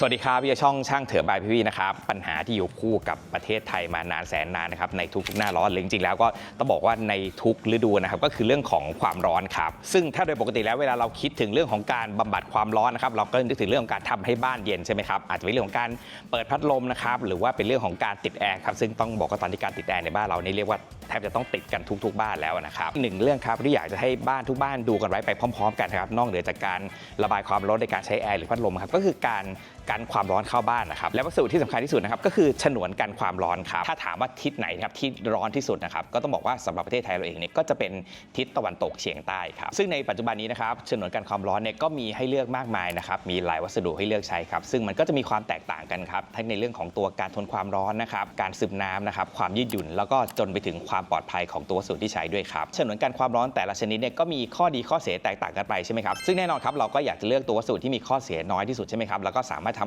สวัสดีครับพี่ช่องช่างเถอบายพี่วีนะครับปัญหาที่อยู่คู่กับประเทศไทยมานานแสนนานนะครับในทุกๆหน้าร้อนจริงๆแล้วก็ต้องบอกว่าในทุกฤดูนะครับก็คือเรื่องของความร้อนครับซึ่งถ้าโดยปกติแล้วเวลาเราคิดถึงเรื่องของการบำบัดความร้อนนะครับเราก็นึกถึงเรื่องของการทำให้บ้านเย็นใช่ไหมครับอาจจะเป็นเรื่องของการเปิดพัดลมนะครับหรือว่าเป็นเรื่องของการติดแอร์ครับซึ่งต้องบอกว่าตอนที่การติดแอร์ในบ้านเรานี่เรียกว่า แทบจะต้องติดกันทุก ๆ บ้านแล้วนะครับหนึ่งเรื่องครับที่อยากจะให้บ้านทุกบ้านดูกันไว้ไปพร้อม ๆ กันนะครับนอกเหนือจากการระบายความร้อนในการใช้แอร์หรือพัดลมครับก็คือการกันความร้อนเข้าบ้านนะครับและวัสดุที่สำคัญที่สุดนะครับก็คือฉนวนกันความร้อนครับถ้าถามว่าทิศไหนครับที่ร้อนที่สุดนะครับก็ต้องบอกว่าสำหรับประเทศไทยเราเองเนี่ยก็จะเป็นทิศตะวันตกเฉียงใต้ครับซึ่งในปัจจุบันนี้นะครับฉนวนกันความร้อนเนี่ยก็มีให้เลือกมากมายนะครับมีหลายวัสดุให้เลือกใช้ครับซึ่งมันก็จะมีความแตกต่างกันครับทั้งในเรื่องของตัวการทนความร้อนนะครับการซึมน้ำนะครับความยืดหยุ่นแล้วก็จนไปถึงความความปลอดภัยของตัววัสดุที่ใช้ด้วยครับฉนวนกันความร้อนแต่ละชนิดเนี่ยก็มีข้อดีข้อเสียแตกต่างกันไปใช่ไหมครับซึ่งแน่นอนครับเราก็อยากจะเลือกตัววัสดุที่มีข้อเสียน้อยที่สุดใช่ไหมครับแล้วก็สามารถทำ